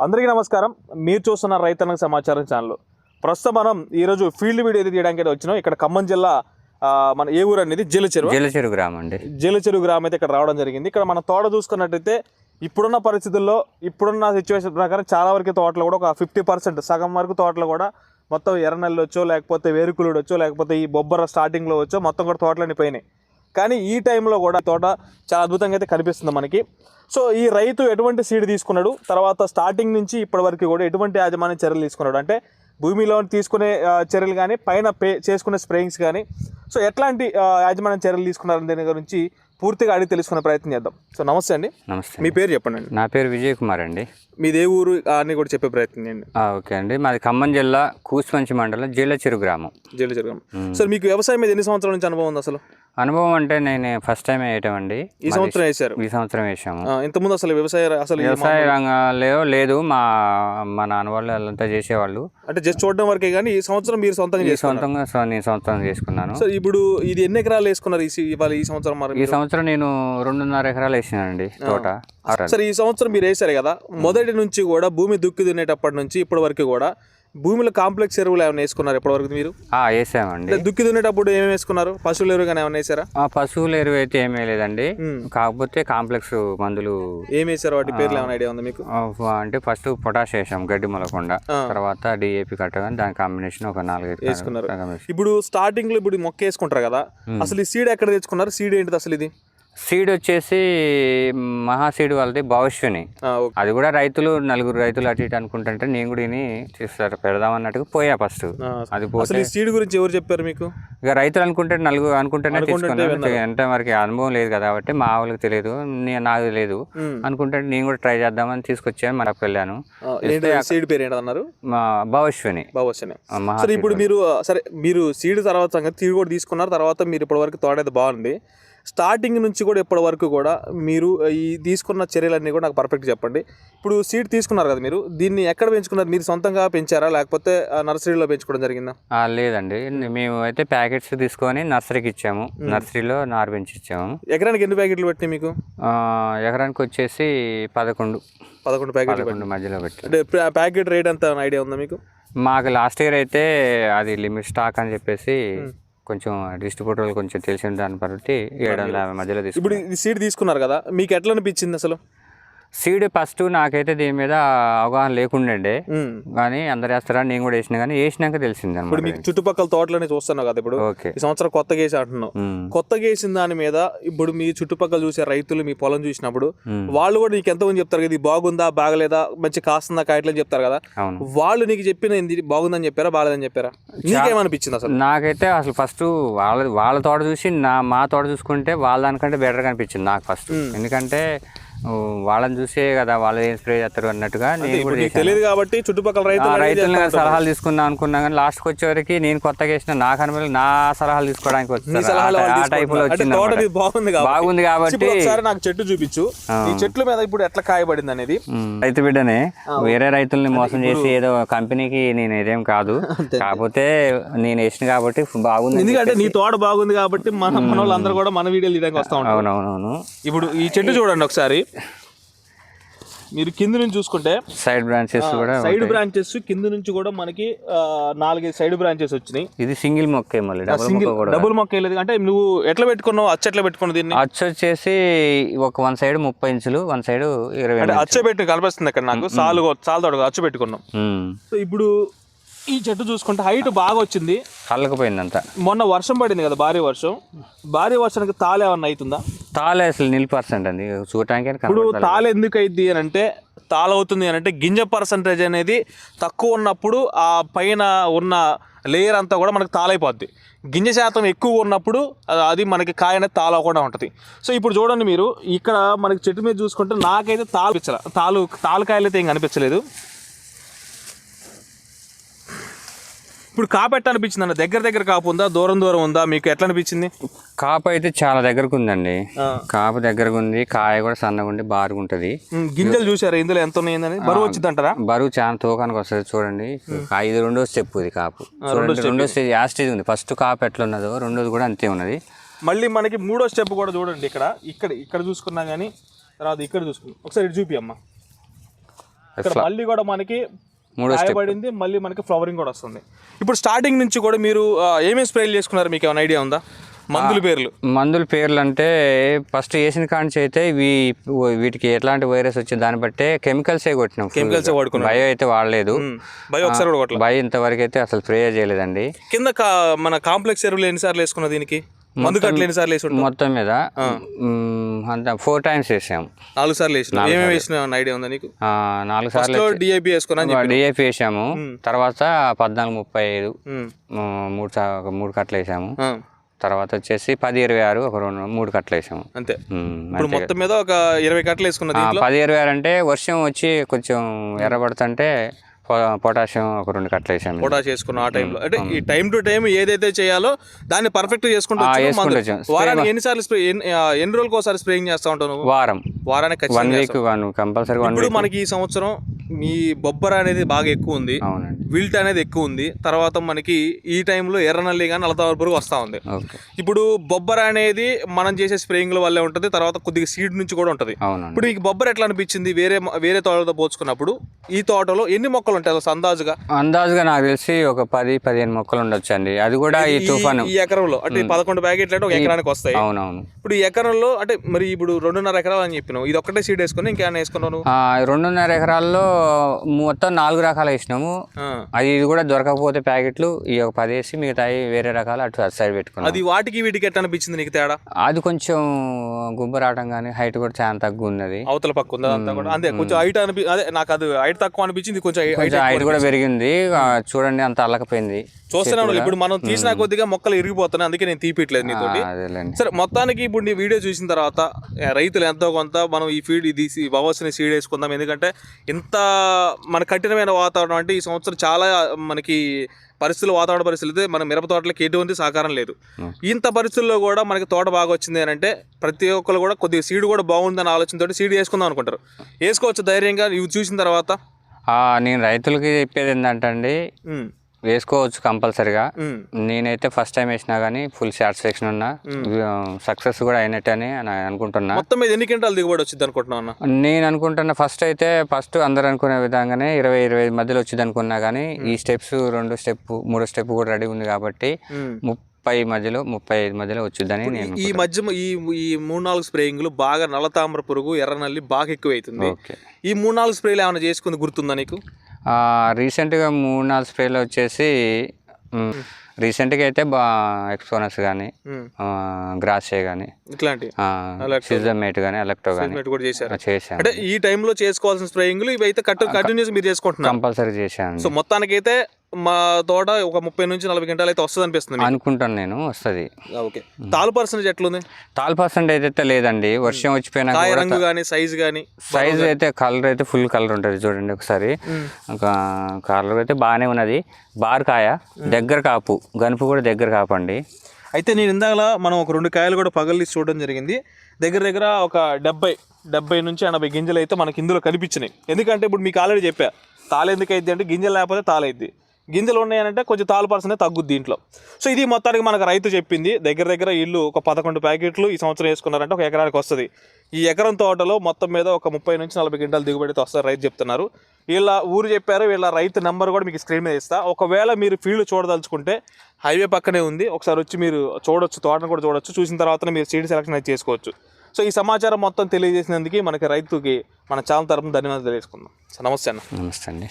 అందరికీ నమస్కారం. మీరు చూస్తున్న రైతన్నకు సమాచారం ఛానల్. ప్రస్తుతం మనం ఈరోజు ఫీల్డ్ వీడియో అయితే తీయడానికి అయితే వచ్చినాం. ఇక్కడ ఖమ్మం జిల్లా మన ఏ ఊరు అనేది? జలచెరువు. జలచెరు గ్రామం అండి. జలచెరువు గ్రామం అయితే ఇక్కడ రావడం జరిగింది. ఇక్కడ మన తోట చూసుకున్నట్టయితే ఇప్పుడున్న పరిస్థితుల్లో ఇప్పుడున్న సిచ్యువేషన్ ప్రకారం చాలా వరకు తోటలు కూడా ఒక ఫిఫ్టీ పర్సెంట్ సగం వరకు తోటలు కూడా మొత్తం ఎర్రనెల్లు వచ్చో లేకపోతే వేరుకులుడు వచ్చో లేకపోతే ఈ బొబ్బర స్టార్టింగ్లో వచ్చో మొత్తం కూడా తోటలన్నీ పోయినాయి. కానీ ఈ టైంలో కూడా తోట చాలా అద్భుతంగా అయితే కనిపిస్తుంది మనకి. సో ఈ రైతు ఎటువంటి సీడ్ తీసుకున్నాడు? తర్వాత స్టార్టింగ్ నుంచి ఇప్పటి వరకు కూడా ఎటువంటి యాజమాన్య చర్యలు తీసుకున్నాడు? అంటే భూమిలో తీసుకునే చర్యలు కానీ పైన పే చేసుకునే స్ప్రేయింగ్స్ కానీ సో ఎట్లాంటి యాజమాన్య చర్యలు తీసుకున్నారని దీని గురించి పూర్తిగా అడిగి తెలుసుకునే ప్రయత్నం చేద్దాం. సో నమస్తే అండి. నమస్తే మీ పేరు చెప్పండి అండి. నా పేరు విజయ్ కుమార్ అండి. మీది ఏ ఊరు? అని కూడా చెప్పే ప్రయత్నం చేయండి. ఓకే అండి. మాది ఖమ్మం జిల్లా కూసుమంచి మండలం జలచెరు గ్రామం. జల్లి జరగం సార్ మీకు వ్యవసాయం మీద ఎన్ని సంవత్సరాల నుంచి అనుభవం ఉంది అసలు? అనుభవం అంటే నేను ఫస్ట్ టైం వేయటం అండి ఈ సంవత్సరం వేశారు? ఈ సంవత్సరం వేసాము ఇంతకుముందు అసలు వ్యవసాయ అసలు వ్యవసాయ రంగంలో లేదు మా మా నాన్న వాళ్ళు వాళ్ళంతా చేసేవాళ్ళు. అంటే జస్ట్ చూడడం వరకే కానీ ఈ సంవత్సరం మీరు సొంతంగా సొంతంగా నేను సొంతంగా చేసుకున్నాను. సో ఇప్పుడు ఇది ఎన్ని ఎకరాలు వేసుకున్నారు ఇవాళ ఈ సంవత్సరం మరి ఈ సంవత్సరం నేను రెండున్నర ఎకరాలు వేసినానండి తోట సరే ఈ సంవత్సరం మీరు వేశారు కదా? మొదటి నుంచి కూడా భూమి దుక్కి దున్నేటప్పటి నుంచి ఇప్పటి వరకు కూడా భూమిలో కాంప్లెక్స్ ఎరువులు ఏమైనా వేసుకున్నారు ఇప్పటి వరకు మీరు? ఆ, వేసామండి. దుక్కి దున్నేటప్పుడు ఏమేమి వేసుకున్నారు? పశువుల ఎరువు కానీ ఏమైనా వేసారా? ఆ పశువుల ఎరువు అయితే ఏమీ లేదండి. కాకపోతే కాంప్లెక్స్ మందులు ఏం వేసారు? వాటి పేర్లు ఏమైనా ఐడియా ఉందా మీకు? అంటే ఫస్ట్ పొటాష్ వేసాం గడ్డి మొలకుండా. తర్వాత డిఏపి కట్టగానే దాని కాంబినేషన్ ఒక నాలుగైదు వేసుకున్నారు. ఇప్పుడు స్టార్టింగ్లో ఇప్పుడు మొక్క వేసుకుంటారు కదా అసలు ఈ సీడ్ ఎక్కడ తెచ్చుకున్నారు? సీడ్ ఏంటిది అసలు ఇది? సీడ్ వచ్చేసి మహాసీడ్ వాళ్ళది భవిష్యని. అది కూడా రైతులు నలుగురు రైతులు అటు ఇటు అనుకుంటుంటే నేను కూడా ఇని చేస్తారు పెడదాం అన్నట్టుగా పోయా ఫస్ట్. అది పోతే సీడ్ గురించి ఎవరు చెప్పారు మీకు? ఇక రైతులు అనుకుంటే నలుగురు అనుకుంటేనే తీసుకున్నాను అంటే మనకి అనుభవం లేదు కదా కాబట్టి మా వాళ్ళకి తెలియదు నాకు మ్మ్. అనుకుంటే నేను కూడా ట్రై చేద్దామని తీసుకొచ్చాను మనకు వెళ్ళాను. సీడ్ పేరు ఏంటి అన్నారు? మా భవిష్యని మహా సరే ఇప్పుడు మీరు సరే మీరు సీడ్ తర్వాత సంగతి సీడ్ కూడా తీసుకున్నారు తర్వాత మీరు ఇప్పటి వరకు తోడైతే బాగుంది. స్టార్టింగ్ నుంచి కూడా ఇప్పటి వరకు కూడా మీరు ఈ తీసుకున్న చర్యలన్నీ కూడా నాకు పర్ఫెక్ట్ చెప్పండి. ఇప్పుడు సీడ్ తీసుకున్నారు కదా మీరు దీన్ని ఎక్కడ పెంచుకున్నారు? మీరు సొంతంగా పెంచారా? లేకపోతే నర్సరీలో పెంచుకోవడం జరిగిందా? లేదండి. మేము అయితే ప్యాకెట్స్ తీసుకొని నర్సరీకి ఇచ్చాము. నర్సరీలో నారు పెంచి ఇచ్చాము. ఎకరానికి ఎన్ని ప్యాకెట్లు పెట్టినాయి మీకు? ఎకరానికి వచ్చేసి పదకొండు. పదకొండు ప్యాకెట్లు మధ్యలో పెట్టి అంటే ప్యా- ప్యాకెట్ రేట్ ఎంత? ఐడియా ఉందా మీకు? మాకు లాస్ట్ ఇయర్ అయితే అది లిమిట్ స్టాక్ అని చెప్పేసి కొంచెం డిస్ట్రిబ్యూటర్లు కొంచెం తెలిసిన దాన్ని బట్టి ఏడు వందల యాభై మధ్యలో తీసుకు ఇప్పుడు ఈ సీడ్ తీసుకున్నారు కదా మీకు ఎట్లా అనిపించింది అసలు? సీడ్ ఫస్ట్ నాకైతే దీని మీద అవగాహన లేకుండే. కానీ అందరు వేస్తారా నేను కూడా వేసిన కానీ వేసినాక తెలిసింది ఇప్పుడు మీకు చుట్టుపక్కల తోటలోనే చూస్తున్నావు కదా ఇప్పుడు. ఈ సంవత్సరం కొత్తగా వేసి అంటున్నావు. కొత్తగా వేసిన దాని మీద ఇప్పుడు మీ చుట్టుపక్కల చూసే రైతులు మీ పొలం చూసినప్పుడు. వాళ్ళు కూడా నీకు ఎంతమంది చెప్తారు కదా ఇది బాగుందా బాగలేదా మంచి కాస్తుందా కాయట్లని చెప్తారు కదా. వాళ్ళు నీకు చెప్పిన ఇది బాగుందని చెప్పారా బాగలేదని చెప్పారా? నీకేమనిపించింది అసలు? నాకైతే అసలు ఫస్ట్ వాళ్ళ వాళ్ళ తోట చూసి నా మా తోట చూసుకుంటే వాళ్ళ దానికంటే బెటర్ కనిపించింది నాకు ఫస్ట్. ఎందుకంటే వాళ్ళని చూసే కదా వాళ్ళు ఏం స్ప్రే చేస్తారు అన్నట్టుగా నేను కూడా. తెలియదు కాబట్టి చుట్టుపక్కల రైతులు. సలహాలు తీసుకుందాం అనుకున్నా కానీ లాస్ట్కి వచ్చేవరకు నేను కొత్తగా వేసిన నా కనుమలు నా సలహాలు తీసుకోవడానికి వచ్చింది బాగుంది కాబట్టి. నాకు చెట్టు చూపించు. ఈ చెట్ల మీద ఇప్పుడు ఎట్లా కాయబడింది అనేది? రైతు బిడ్డనే వేరే రైతుల్ని మోసం చేసి ఏదో కంపెనీకి నేను ఏదేం కాదు. కాకపోతే నేను వేసిన కాబట్టి బాగుంది ఎందుకంటే నీ తోట బాగుంది కాబట్టి మన మన వాళ్ళందరూ కూడా మన వీడియోలు తీయడానికి వస్తా ఉంటారు. అవునవునవును. ఇప్పుడు ఈ చెట్టు చూడండి ఒకసారి. మీరు కింద నుంచి చూసుకుంటే సైడ్ బ్రాంచెస్ కూడా సైడ్ బ్రాంచెస్ కింద నుంచి కూడా మనకి నాలుగైదు సైడ్ బ్రాంచెస్ వచ్చినాయి. ఇది సింగిల్ మొక్కే మళ్ళీ సింగిల్ డబుల్ మొక్క వేయలేదు అంటే నువ్వు ఎట్లా పెట్టుకున్నావు? అచ్చ ఎట్లా పెట్టుకున్నావు దీన్ని? అచ్చు వచ్చేసి ఒక వన్ సైడ్ ముప్పై ఇంచులు వన్ సైడ్ ఇరవై అచ్చ పెట్టి కనిపిస్తుంది ఇక్కడ నాకు. సాలు సాలు తోడు అచ్చు పెట్టుకున్నాం. సో ఇప్పుడు ఈ చెట్టు చూసుకుంటే హైట్ బాగా వచ్చింది. కళ్ళకపోయిందంతా. మొన్న వర్షం పడింది కదా భారీ వర్షం. భారీ వర్షానికి తాళ ఏమన్నా అవుతుందా? తాలే అసలు నిల్ పర్సెంట్ అండి. చూడటానికి ఇప్పుడు తాళ ఎందుకు అయింది అని అంటే తాళ అవుతుంది అని అంటే గింజ పర్సంటేజ్ అనేది తక్కువ ఉన్నప్పుడు ఆ పైన ఉన్న లేయర్ అంతా కూడా మనకి తాళైపోద్ది. గింజ శాతం ఎక్కువ ఉన్నప్పుడు అది- మనకి కాయ అనేది తాళకుండా ఉంటుంది. సో ఇప్పుడు చూడండి మీరు ఇక్కడ మనకి చెట్టు మీద చూసుకుంటే నాకైతే తాళ పిచ్చల తాలు తాళకాయలు అయితే ఏం కనిపించలేదు. ఇప్పుడు కాపెట్ట అనిపించింది అన్న? దగ్గర దగ్గర కాపు ఉందా? దూరం దూరం ఉందా? మీకు ఎట్లా అనిపించింది? కాపు అయితే చాలా దగ్గరకు ఉందండి. కాపు దగ్గరకు ఉంది కాయ కూడా సన్నగా ఉండి బారుగా ఉంటుంది ఉమ్, గింజలు చూసారా? ఇందులో ఎంత ఉన్నాయని బరువు వచ్చింది అంటారా బరువు చాలా తూకానికి వస్తుంది చూడండి. ఐదు రెండో స్టెప్ ఇది కాపు. రెండో స్టేజ్ ఆ స్టేజ్ ఉంది. ఫస్ట్ కాపు ఎట్లా ఉన్నదో రెండోది కూడా అంతే ఉన్నది. మళ్ళీ మనకి మూడో స్టెప్ కూడా చూడండి ఇక్కడ. ఇక్కడ ఇక్కడ చూసుకున్నా కానీ తర్వాత ఇక్కడ చూసుకున్నాం ఒకసారి చూపి అమ్మ ఇక్కడ మళ్ళీ కూడా మనకి మూడో స్టెప్ రాయబడింది మళ్ళీ మనకి ఫ్లవరింగ్ కూడా వస్తుంది. ఇప్పుడు స్టార్టింగ్ నుంచి కూడా మీరు ఏమేమి స్ప్రేలు చేసుకున్నారు? మీకు ఏమైనా ఐడియా ఉందా? మందుల పేర్లు. మందుల పేర్లు అంటే ఫస్ట్ వేసిన కాంచి అయితే ఇవి వీటికి ఎట్లాంటి వైరస్ వచ్చే దాన్ని బట్టే కెమికల్సే కొట్టినాం ఏ వాడుకున్నారు. బయో అయితే వాడలేదు. భయ ఒకసారి కూడా బయో ఇంతవరకు అయితే అసలు స్ప్రే చేయలేదండి. కింద కా- మన కాంప్లెక్స్ ఎరువులు ఎన్నిసార్లు వేసుకున్నా దీనికి? మందు కట్టలు ఎన్నిసార్లు వేసి మొత్తం మీద అంత ఫోర్ టైమ్స్ వేసాము నాలుగు సార్లు వేసిన ఏమేమి వేసిన ఐడియా ఉందా నీకు? నాలుగు సార్లు డిఐపి వేసుకున్నా డిఏపి వేసాము. తర్వాత పద్నాలుగు ముప్పై ఐదు మూడు మూడు కట్టలు వేసాము. తర్వాత వచ్చేసి పది ఇరవై ఆరు ఒక రెండు మూడు కట్టలు వేసాము. అంతే. ఇప్పుడు మొత్తం మీద ఒక ఇరవై కట్టలు వేసుకున్న పది ఇరవై ఆరు అంటే వర్షం వచ్చి కొంచెం ఎర్రబడుతుంటే పొటాషియం ఒక రెండు కట్టలు వేసాము పొటాష్ వేసుకున్న ఆ టైంలో. అంటే ఈ టైం టు టైం ఏదైతే చేయాలో దాన్ని పర్ఫెక్ట్ చేసుకుంటూ. వారానికి ఎన్నిసార్లు స్ప్రే ఎన్ని రోజులకు ఒకసారి స్ప్రేయింగ్ చేస్తా ఉంటావు నువ్వు? వారం. వారానికి వన్ వీక్ కంపల్సరీ ఇప్పుడు మనకి ఈ సంవత్సరం మీ బొబ్బర అనేది బాగా ఎక్కువ ఉంది. అవునండి. విల్ట్ అనేది ఎక్కువ ఉంది. తర్వాత మనకి ఈ టైంలో ఎర్రనల్లి కానీ నల్లతామర పురుగు వస్తూ ఉంది. ఇప్పుడు బొబ్బర అనేది మనం చేసే స్ప్రేయింగ్ల వల్లే ఉంటుంది. తర్వాత కొద్దిగా సీడ్ నుంచి కూడా ఉంటుంది. ఇప్పుడు మీకు బొబ్బర ఎట్లా అనిపించింది? వేరే వేరే తోటలతో పోల్చుకున్నప్పుడు ఈ తోటలో ఎన్ని మొక్కలు ఉంటాయి? అసలు అందాజుగా? అందాజుగా నాకు తెలిసి ఒక పది పదిహేను మొక్కలు ఉండొచ్చు అండి అది కూడా ఈ తుఫాను. ఈ ఎకరంలో అంటే పదకొండు ప్యాకెట్లు అంటే ఒక ఎకరానికి వస్తాయి. అవునవును. ఇప్పుడు ఈ ఎకరంలో అంటే మరి ఇప్పుడు రెండున్నర ఎకరాలు అని చెప్పినావు. ఇది ఒక్కటే సీడ్ వేసుకుని నువ్వు? ఆ, రెండున్నర ఎకరాల్లో మొత్తం నాలుగు రకాలు వేసినాము. అది ఇది కూడా దొరకకపోతే ప్యాకెట్లు ఈ ఒక పది వేసి మిగతాయి వేరే రకాలు అటు అటు సైడ్ పెట్టుకున్నాం అది వాటికి వీటికి ఎట్లా అనిపించింది నీకు తేడా? అది కొంచెం గుబ్బ రావటం కానీ హైట్ కూడా చాలా తక్కువ ఉన్నది. అవతల పక్క ఉందా? అంతా కూడా? అంతే కొంచెం హైట్ అనిపి అదే నాకు అది హైట్ తక్కువ అనిపించింది కొంచెం హైట్ కూడా పెరిగింది. చూడండి అంత అల్లకపోయింది. చూస్తున్నాను ఇప్పుడు మనం తీసిన కొద్దిగా మొక్కలు ఇరిగిపోతున్నాయి అందుకే నేను తీపిట్లేదు అదేలేండి. సరే మొత్తానికి ఇప్పుడు నీ వీడియో చూసిన తర్వాత రైతులు ఎంతో కొంత మనం ఈ ఫీడ్ ఇది బవర్స్ని సీడ్ వేసుకుందాం ఎందుకంటే ఇంత మన కఠినమైన వాతావరణం అంటే ఈ సంవత్సరం చాలా మనకి పరిస్థితులు వాతావరణ పరిస్థితులు అయితే మన మిరప తోటలకి ఎటువంటి సహకారం లేదు. ఇంత పరిస్థితుల్లో కూడా మనకి తోట బాగా వచ్చింది అని అంటే ప్రతి ఒక్కరు కూడా కొద్దిగా సీడ్ కూడా బాగుందని ఆలోచనతో సీడ్ వేసుకుందాం అనుకుంటారు. వేసుకోవచ్చు ధైర్యంగా ఇవి చూసిన తర్వాత. నేను రైతులకి చెప్పేది ఏంటంటే అండి వేసుకోవచ్చు కంపల్సరిగా. నేనైతే ఫస్ట్ టైం వేసినా కానీ ఫుల్ సాటిస్ఫాక్షన్ ఉన్నా. సక్సెస్ కూడా అయినట్టని అని అనుకుంటున్నా. మొత్తం మీద ఎన్ని క్వింటాలు దిగుబడి వచ్చింది అనుకుంటున్నావు అన్న? నేను అనుకుంటున్న ఫస్ట్ అయితే ఫస్ట్ అందరు అనుకునే విధంగానే ఇరవై ఇరవై ఐదు మధ్యలో వచ్చింది అనుకున్నా కానీ ఈ స్టెప్స్ రెండు స్టెప్ మూడో స్టెప్ కూడా రెడీ ఉంది కాబట్టి. ముప్పై మధ్యలో ముప్పై ఐదు మధ్యలో వచ్చిందని నేను ఈ మధ్య ఈ ఈ మూడు నాలుగు స్ప్రేయింగ్లు బాగా నల్లతామర పురుగు ఎర్రనల్లి బాగా ఎక్కువ అవుతుంది ఈ మూడు నాలుగు స్ప్రేలు ఏమైనా చేసుకుంది గుర్తుందా నీకు? రీసెంట్గా మూడు నాలుగు స్ప్రేలు వచ్చేసి రీసెంట్గా అయితే బా ఎక్స్పోనస్ కానీ గ్రాసే కానీ ఇట్లాంటి సిజమేట్ కానీ ఎలక్ట్రో కానీ చేశాను. అంటే ఈ టైంలో చేసుకోవాల్సిన స్ప్రేయింగ్లు ఇవి అయితే కంటిన్యూస్ మీరు చేసుకుంటున్నారు. కంపల్సరీ చేశాను. సో మొత్తానికైతే మా తోట ఒక ముప్పై నుంచి నలభై గంటలు అయితే వస్తుంది అనిపిస్తుంది. అనుకుంటాను నేను వస్తుంది. ఓకే. తాలు పర్సెంటేజ్ ఎట్లుంది? తాల్ పర్సెంట్ అయితే లేదండి. వర్షం వచ్చిపోయినా రంగు కానీ సైజ్ కానీ సైజ్ అయితే కలర్ అయితే ఫుల్ కలర్ ఉంటుంది చూడండి ఒకసారి. ఒక కలర్ అయితే బాగానే ఉన్నది. బార్ కాయ దగ్గర కాపు గనుపు కూడా దగ్గర కాపండి. అయితే నేను ఇందాక మనం ఒక రెండు కాయలు కూడా పగలి చూడడం జరిగింది. దగ్గర దగ్గర ఒక డెబ్బై డెబ్బై నుంచి ఎనభై గింజలు అయితే మనకి ఇందులో కనిపించినాయి. ఎందుకంటే ఇప్పుడు మీకు ఆల్రెడీ చెప్పా ఎందుకు అయింది అంటే గింజలు లేకపోతే తాలైద్ది గింజలు ఉన్నాయనంటే కొంచెం తాలు పర్సెంట్ తగ్గుద్ది దీంట్లో. సో ఇది మొత్తానికి మనకు రైతు చెప్పింది దగ్గర దగ్గర ఇల్లు ఒక పదకొండు ప్యాకెట్లు ఈ సంవత్సరం వేసుకున్నారంటే ఒక ఎకరానికి వస్తుంది. ఈ ఎకరం తోటలో మొత్తం మీద ఒక ముప్పై నుంచి నలభై క్వింటాలు దిగుబడితో వస్తారు రైతు చెప్తున్నారు. వీళ్ళ ఊరు చెప్పారు వీళ్ళ రైతు నెంబర్ కూడా మీకు స్క్రీన్ మీద ఇస్తా. ఒకవేళ మీరు ఫీల్డ్ చూడదలుచుకుంటే హైవే పక్కనే ఉంది. ఒకసారి వచ్చి మీరు చూడొచ్చు తోటను కూడా చూడొచ్చు. చూసిన తర్వాత మీరు సీడ్ సెలెక్షన్ అయితే చేసుకోవచ్చు. సో ఈ సమాచారం మొత్తం తెలియజేసినందుకు మనకి రైతుకి మన ఛానల్ తరపున ధన్యవాదాలు తెలియజేసుకుందాం నమస్తే అన్న. నమస్తే అండి.